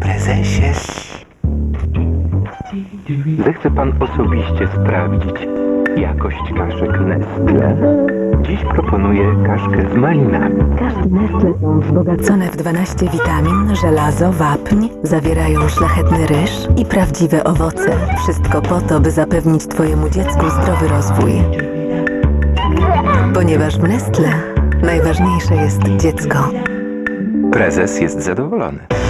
Presentes. Zechce pan osobiście sprawdzić jakość kaszek Nestle? Dziś proponuję kaszkę z malinami. Kaszki Nestle są wzbogacone w 12 witamin, żelazo, wapń, zawierają szlachetny ryż i prawdziwe owoce. Wszystko po to, by zapewnić Twojemu dziecku zdrowy rozwój. Ponieważ w Nestle najważniejsze jest dziecko. Prezes jest zadowolony.